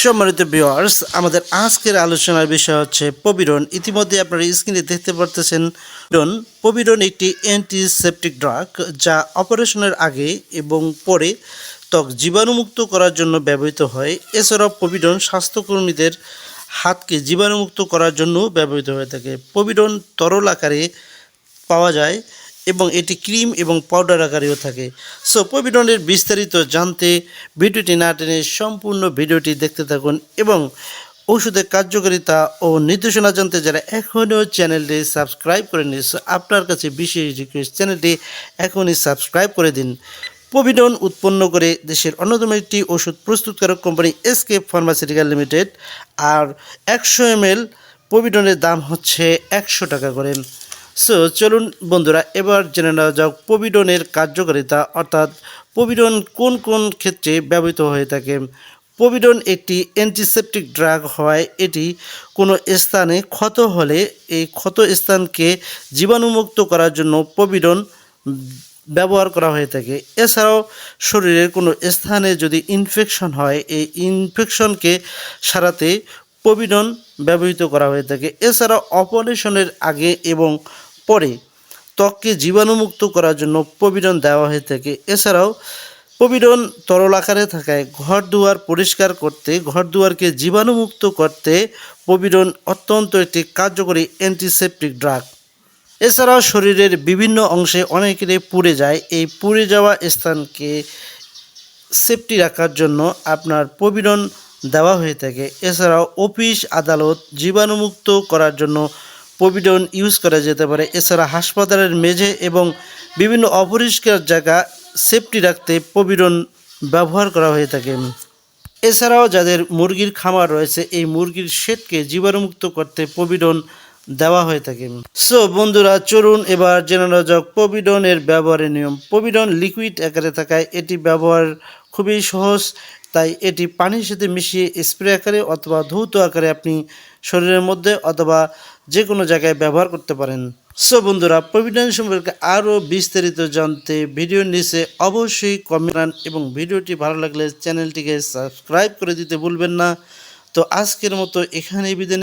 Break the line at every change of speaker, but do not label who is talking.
সম্মানিত ভিউয়ার্স আমাদের আজকের আলোচনার বিষয় হচ্ছে পবিরন ইতিমধ্যে আপনারা স্ক্রিনে দেখতে পারতেছেন পবিরন পবিরন একটি অ্যান্টিসেপটিক ড্রাগ যা অপারেশনের আগে এবং পরে ত্বক জীবাণুমুক্ত করার জন্য ব্যবহৃত হয়। এছাড়াও পবিরন স্বাস্থ্যকর্মীদের হাতকে জীবাণুমুক্ত করার জন্য ব্যবহৃত হয়ে থাকে। পবিরন তরল আকারে পাওয়া যায়। এবং এটি ক্রিম এবং পাউডার আকারেও থাকে। সো পবিডনের বিস্তারিত জানতে ভিডিওটি না টেনে সম্পূর্ণ ভিডিওটি দেখতে থাকুন এবং ওষুধের কার্যকারিতা ও নির্দেশনা জানতে যারা এখনও চ্যানেলটি সাবস্ক্রাইব করে নিয়েছে আপনার কাছে বিশেষ রিকোয়েস্ট চ্যানেলটি এখনই সাবস্ক্রাইব করে দিন। পবিডন উৎপন্ন করে দেশের অন্যতম একটি ওষুধ প্রস্তুতকারক কোম্পানি এসকে ফার্মাসিউটিক্যাল লিমিটেড, আর একশো এম এল পবিডনের দাম হচ্ছে একশো টাকা করে। সো চলুন বন্ধুরা, এবার জেনে নেওয়া যাক পবিডনের কার্যকারিতা, অর্থাৎ পবিডন কোন কোন ক্ষেত্রে ব্যবহৃত হয়ে থাকে। পবিডন একটি অ্যান্টিসেপটিক ড্রাগ হওয়ায় এটি কোনো স্থানে ক্ষত হলে এই ক্ষত স্থানকে জীবাণুমুক্ত করার জন্য পবিডন ব্যবহার করা হয়ে থাকে। এছাড়াও শরীরের কোনো স্থানে যদি ইনফেকশন হয়, এই ইনফেকশনকে সারাতে পবিডন ব্যবহৃত করা হয়ে থাকে। এছাড়া অপারেশনের আগে এবং পরে ত্বককে জীবাণুমুক্ত করার জন্য পবিডন দেওয়া হয়ে থাকে। এছাড়াও পবিডন তরল আকারে থাকায় ঘর দুয়ার পরিষ্কার করতে ঘর দুয়ারকে জীবাণুমুক্ত করতে পবিডন অত্যন্ত একটি কার্যকরী অ্যান্টিসেপটিক ড্রাগ এছাড়াও শরীরের বিভিন্ন অংশে অনেকেরই পুড়ে যায়। এই পুড়ে যাওয়া স্থানকে সেফটি রাখার জন্য আপনার পবিডন দেওয়া হয়ে থাকে। এছাড়াও অফিস আদালত জীবাণুমুক্ত করার জন্য পবিডন ইউজ করা যেতে পারে। এছাড়া হাসপাতালের মেঝে এবং বিভিন্ন অপরিষ্কার জায়গা সেফটি রাখতে পবিডন ব্যবহার করা হয়ে থাকে। এছাড়াও যাদের মুরগির খামার রয়েছে, এই মুরগির শেডকে জীবাণুমুক্ত করতে পবিডন দেওয়া হয়ে থাকে। সো, বন্ধুরা, চলুন এবার জেনে যাক পবিডনের ব্যবহারের নিয়ম। পবিডন লিকুইড আকারে থাকায় এটি ব্যবহার খুবই সহজ, তাই এটি পানির সাথে মিশিয়ে স্প্রে আকারে অথবা ধৌত আকারে আপনি শরীরের মধ্যে অথবা যে কোনো জায়গায় ব্যবহার করতে পারেন। সো বন্ধুরা প্রভিডেন্ট সম্পর্কে আরও বিস্তারিত জানতে ভিডিওর নিচে অবশ্যই কমেন্ট এবং ভিডিওটি ভালো লাগলে চ্যানেলটিকে সাবস্ক্রাইব করে দিতে ভুলবেন না। তো আজকের মতো এখানে বিদায়